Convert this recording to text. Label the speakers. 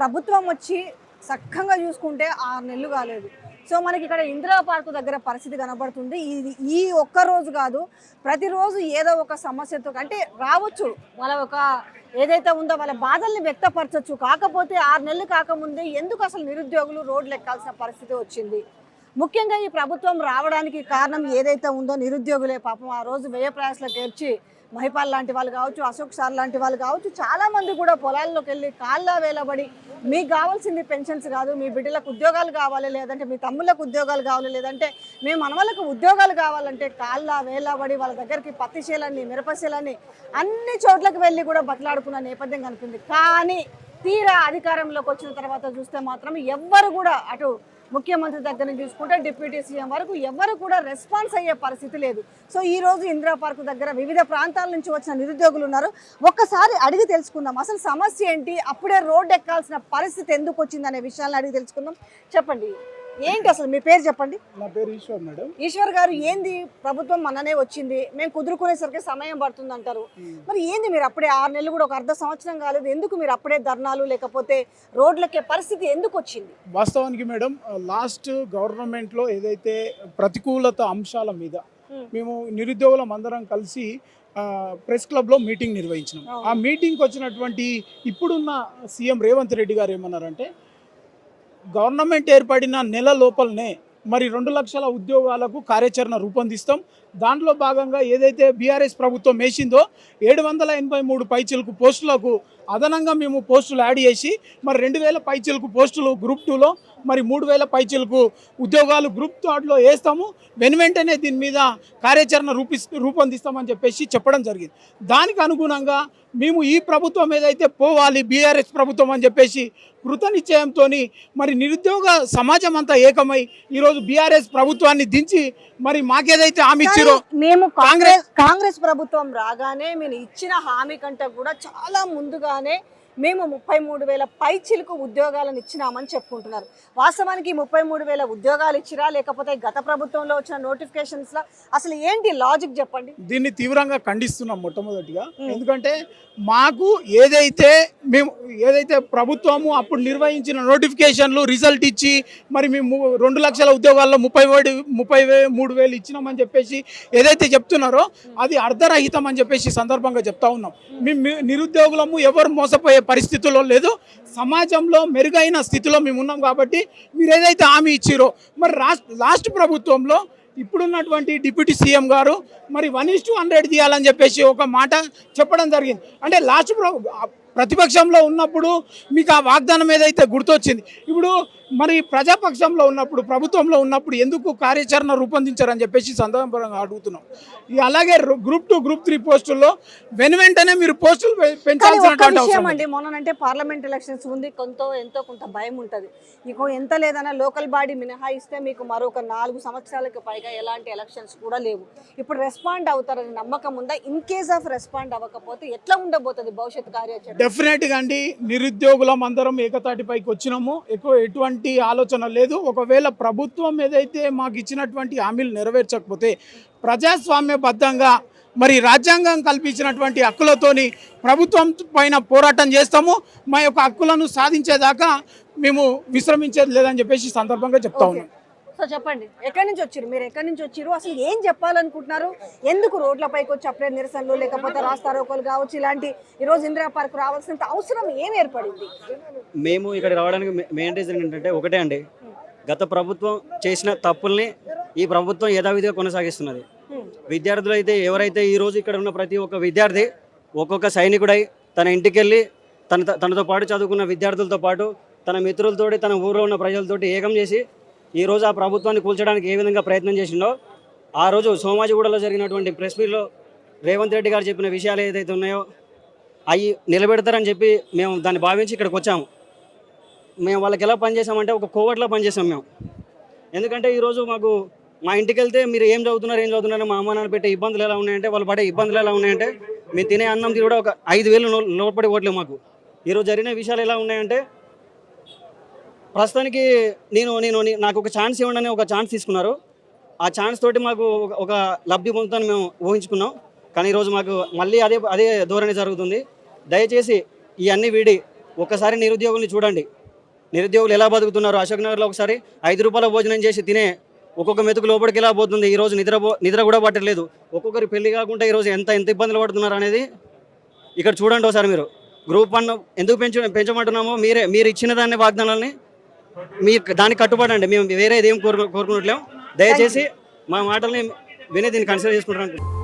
Speaker 1: ప్రభుత్వం వచ్చి సక్కంగా చూసుకుంటే ఆరు నెలలు కాలేదు. సో మనకి ఇక్కడ ఇందిరా పార్కు దగ్గర పరిస్థితి కనబడుతుంది. ఇది ఈ ఒక్క రోజు కాదు ప్రతిరోజు ఏదో ఒక సమస్యతో అంటే రావచ్చు. వాళ్ళ ఒక ఏదైతే ఉందో వాళ్ళ బాధల్ని వ్యక్తపరచవచ్చు కాకపోతే ఆరు నెలలు కాకముందే ఎందుకు అసలు నిరుద్యోగులు రోడ్లు ఎక్కాల్సిన పరిస్థితి వచ్చింది? ముఖ్యంగా ఈ ప్రభుత్వం రావడానికి కారణం ఏదైతే ఉందో నిరుద్యోగులే పాపం. ఆ రోజు వ్యయ ప్రయాసలకు ఏర్చి మహిపాల్ లాంటి వాళ్ళు కావచ్చు అశోక్ సార్ లాంటి వాళ్ళు కావచ్చు చాలామంది కూడా పొలాల్లోకి వెళ్ళి కాళ్ళ వేలబడి మీకు కావాల్సింది పెన్షన్స్ కాదు మీ బిడ్డలకు ఉద్యోగాలు కావాలి లేదంటే మీ తమ్ముళ్ళకు ఉద్యోగాలు కావాలి లేదంటే మీ మనవలకు ఉద్యోగాలు కావాలంటే కాళ్ళ వేలబడి వాళ్ళ దగ్గరికి పత్తి చేలని మిరపశీలని అన్ని చోట్లకు వెళ్ళి కూడా బట్లాడుకున్న నేపథ్యం కనిపింది. కానీ తీరా అధికారంలోకి వచ్చిన తర్వాత చూస్తే మాత్రం ఎవ్వరు కూడా అటు ముఖ్యమంత్రి దగ్గర నుంచి చూసుకుంటే డిప్యూటీ సీఎం వరకు ఎవరు కూడా రెస్పాన్స్ అయ్యే పరిస్థితి లేదు. సో ఈ రోజు ఇందిరా పార్క్ దగ్గర వివిధ ప్రాంతాల నుంచి వచ్చిన నిరుద్యోగులు ఉన్నారు. ఒక్కసారి అడిగి తెలుసుకుందాం. అసలు సమస్య ఏంటి? అప్పుడే రోడ్డు ఎక్కాల్సిన పరిస్థితి ఎందుకు వచ్చిందనే విషయాలను అడిగి తెలుసుకుందాం. చెప్పండి. ఏంటి అసలు మీ పేరు చెప్పండి?
Speaker 2: నా పేరు ఈశ్వర్ మేడం.
Speaker 1: ఈశ్వర్ గారు ఏంది ప్రభుత్వం మననే వచ్చింది మేము కుదురుకునేసరికి సమయం పడుతుంది అంటారు మరి ఏంది మీరు అప్పుడే ఆరు నెలలు కూడా ఒక అర్ధ సంవత్సరం కాలేదు ఎందుకు మీరు అప్పుడే ధర్నాలు లేకపోతే రోడ్లకే పరిస్థితి ఎందుకు వచ్చింది?
Speaker 2: వాస్తవానికి మేడం లాస్ట్ గవర్నమెంట్లో ఏదైతే ప్రతికూలత అంశాల మీద. మేము నిరుద్యోగులం అందరం కలిసి ప్రెస్ క్లబ్లో మీటింగ్ నిర్వహించినాం. ఆ మీటింగ్కి వచ్చినటువంటి ఇప్పుడున్న సీఎం రేవంత్ రెడ్డి గారు ఏమన్నారంటే గవర్నమెంట్ ఏర్పడిన నెల లోపలనే మరి రెండు లక్షల ఉద్యోగాలకు కార్యాచరణ రూపొందిస్తాం. దాంట్లో భాగంగా ఏదైతే బీఆర్ఎస్ ప్రభుత్వం వేసిందో ఏడు వందల ఎనభై మూడు పైచిలకు పోస్టులకు అదనంగా మేము పోస్టులు యాడ్ చేసి మరి రెండు వేల పైచిలకు పోస్టులు గ్రూప్ టూలో మరి మూడు వేల పైచిలకు ఉద్యోగాలు గ్రూప్ థర్డ్లో వేస్తాము. వెను వెంటనే దీని మీద కార్యాచరణ రూపి రూపొందిస్తామని చెప్పేసి చెప్పడం జరిగింది. దానికి అనుగుణంగా మేము ఈ ప్రభుత్వం ఏదైతే పోవాలి బీఆర్ఎస్ ప్రభుత్వం అని చెప్పేసి కృత నిశ్చయంతో మరి నిరుద్యోగ సమాజం అంతా ఏకమై ఈరోజు బీఆర్ఎస్ ప్రభుత్వాన్ని దించి మరి మాకేదైతే హామీ ఇచ్చిరో
Speaker 1: మేము కాంగ్రెస్ కాంగ్రెస్ ప్రభుత్వం రాగానే మీరు ఇచ్చిన హామీ కంటే కూడా చాలా ముందుగానే మేము ముప్పై మూడు వేల పైచిలకు ఉద్యోగాలను ఇచ్చినామని చెప్పుకుంటున్నారు. వాస్తవానికి ముప్పై మూడు వేల ఉద్యోగాలు ఇచ్చిరా లేకపోతే గత ప్రభుత్వంలో వచ్చిన notifications లా? అసలు ఏంటి లాజిక్ చెప్పండి?
Speaker 2: దీన్ని తీవ్రంగా ఖండిస్తున్నాం మొట్టమొదటిగా. ఎందుకంటే మాకు ఏదైతే మేము ఏదైతే ప్రభుత్వము అప్పుడు నిర్వహించిన నోటిఫికేషన్లు రిజల్ట్ ఇచ్చి మరి మేము రెండు లక్షల ఉద్యోగాల్లో ముప్పై వేడు ముప్పై వే మూడు వేలు ఇచ్చినామని చెప్పేసి ఏదైతే చెప్తున్నారో అది అర్ధరహితం అని చెప్పేసి సందర్భంగా చెప్తా ఉన్నాం. మేము నిరుద్యోగులము ఎవరు మోసపోయే పరిస్థితుల్లో లేదు. సమాజంలో మెరుగైన స్థితిలో మేము ఉన్నాం కాబట్టి మీరు ఏదైతే హామీ ఇచ్చిరో మరి రాష్ట్ర లాస్ట్ ప్రభుత్వంలో ఇప్పుడున్నటువంటి డిప్యూటీ సీఎం గారు మరి వన్ ఇస్ టూ హండ్రెడ్ తీయాలని చెప్పేసి ఒక మాట చెప్పడం జరిగింది. అంటే లాస్ట్ ప్ర- ప్రతిపక్షంలో ఉన్నప్పుడు మీకు ఆ వాగ్దానం ఏదైతే గుర్తొచ్చింది? ఇప్పుడు మరి ప్రజాపక్షంలో ఉన్నప్పుడు ప్రభుత్వంలో ఉన్నప్పుడు ఎందుకు కార్యాచరణ రూపొందించారని చెప్పేసి సందర్భంగా అడుగుతున్నాం. అలాగే గ్రూప్ టూ గ్రూప్ త్రీ పోస్టుల్లో వెను వెంటనే మీరు పోస్టులు పెంచాల్సినటువంటి
Speaker 1: విషయం
Speaker 2: అవసరం
Speaker 1: అండి మొన్నంటే పార్లమెంట్ ఎలక్షన్స్ ఉంది కొంత ఎంతో కొంత భయం ఉంటుంది. మీకు ఎంత లేదన్నా లోకల్ బాడీ మినహాయిస్తే మీకు మరొక నాలుగు సంవత్సరాలకు పైగా ఎలాంటి ఎలక్షన్స్ కూడా లేవు. ఇప్పుడు రెస్పాండ్ అవుతారని నమ్మకం ఉందా? ఇన్ కేస్ ఆఫ్ రెస్పాండ్ అవ్వకపోతే ఎట్లా ఉండబోతుంది భవిష్యత్ కార్యాచరణ?
Speaker 2: డెఫినెట్గా అండి నిరుద్యోగులం అందరం ఏకతాటిపైకి వచ్చినాము. ఎక్కువ ఎటువంటి ఆలోచన లేదు. ఒకవేళ ప్రభుత్వం ఏదైతే మాకు ఇచ్చినటువంటి హామీలు నెరవేర్చకపోతే ప్రజాస్వామ్యబద్ధంగా మరి రాజ్యాంగం కల్పించినటువంటి హక్కులతోని ప్రభుత్వం పైన పోరాటం చేస్తాము. మా యొక్క హక్కులను సాధించేదాకా మేము విశ్రమించేది లేదని చెప్పేసి సందర్భంగా చెప్తా. ఉన్నాం.
Speaker 1: సో చెప్పండి. ఎక్కడి నుంచి వచ్చారు? మీరు ఎక్కడి నుంచి వచ్చారు? అసలు ఏం చెప్పాలనుకుంటున్నారు? ఎందుకు రోడ్లపైకి వచ్చి అప్పుడే నిరసనలు లేకపోతే రాస్తారోకోలు కావచ్చు ఇలాంటి ఈరోజు ఇందిరా పార్క్ రావాల్సినంత అవసరం ఏం ఏర్పడింది?
Speaker 3: మేము ఇక్కడ రావడానికి మెయిన్ రీజన్ ఏంటంటే ఒకటే అండి. గత ప్రభుత్వం చేసిన తప్పుల్ని ఈ ప్రభుత్వం యథావిధిగా కొనసాగిస్తున్నది. విద్యార్థులు అయితే ఎవరైతే ఈ రోజు ఇక్కడ ఉన్న ప్రతి ఒక్క విద్యార్థి ఒక్కొక్క సైనికుడై తన ఇంటికి వెళ్ళి తన తనతో పాటు చదువుకున్న విద్యార్థులతో పాటు తన మిత్రులతోటి తన ఊర్లో ఉన్న ప్రజలతోటి ఏకం చేసి ఈరోజు ఆ ప్రభుత్వాన్ని కూల్చడానికి ఏ విధంగా ప్రయత్నం చేసిండో ఆ రోజు సోమాజిగూడలో జరిగినటువంటి ప్రెస్ మీట్లో రేవంత్ రెడ్డి గారు చెప్పిన విషయాలు ఏదైతే ఉన్నాయో అవి నిలబెడతారని చెప్పి మేము దాన్ని భావించి ఇక్కడికి వచ్చాము. మేము వాళ్ళకి ఎలా పనిచేసామంటే ఒక కోవట్లో పనిచేసాం మేము. ఎందుకంటే ఈరోజు మాకు మా ఇంటికి వెళ్తే మీరు ఏం చదువుతున్నారు ఏం చదువుతున్నారు మా అమ్మ నాన్న పెట్టే ఇబ్బందులు ఎలా ఉన్నాయంటే వాళ్ళు పడే ఇబ్బందులు ఎలా ఉన్నాయంటే మేము తినే అన్నం తిని కూడా ఒక ఐదు వేలు లోపడి ఓట్లేవు మాకు. ఈరోజు జరిగిన విషయాలు ఎలా ఉన్నాయంటే ప్రస్తుతానికి నేను నేను నాకు ఒక ఛాన్స్ ఇవ్వండి ఒక ఛాన్స్ తీసుకున్నారు. ఆ ఛాన్స్ తోటి మాకు ఒక- ఒక లబ్ధి పొందుతాను మేము ఊహించుకున్నాం. కానీ ఈరోజు మాకు మళ్ళీ అదే అదే ధోరణి జరుగుతుంది. దయచేసి ఇవన్నీ వీడి ఒక్కసారి నిరుద్యోగుల్ని చూడండి. నిరుద్యోగులు ఎలా బతుకుతున్నారు? అశోక్ నగర్లో ఒకసారి ఐదు రూపాయల భోజనం చేసి తినే ఒక్కొక్క మెతుకు లోపలికి ఎలా పోతుంది? ఈరోజు నిద్ర నిద్ర కూడా పట్టలేదు ఒక్కొక్కరి పెళ్ళి కాకుండా ఈరోజు ఎంత ఎంత ఇబ్బందులు పడుతున్నారు అనేది ఇక్కడ చూడండి ఒకసారి మీరు. గ్రూప్ వన్ ఎందుకు పెంచ పెంచమంటున్నామో మీరే మీరు ఇచ్చిన దాన్ని వాగ్దానాలని మీరు దానికి కట్టుబడండి మేము వేరేది ఏం కోరు కోరుకున్నట్లేము దయచేసి మా మాటల్ని వినే దీన్ని కన్సిడర్ చేసుకుంటారు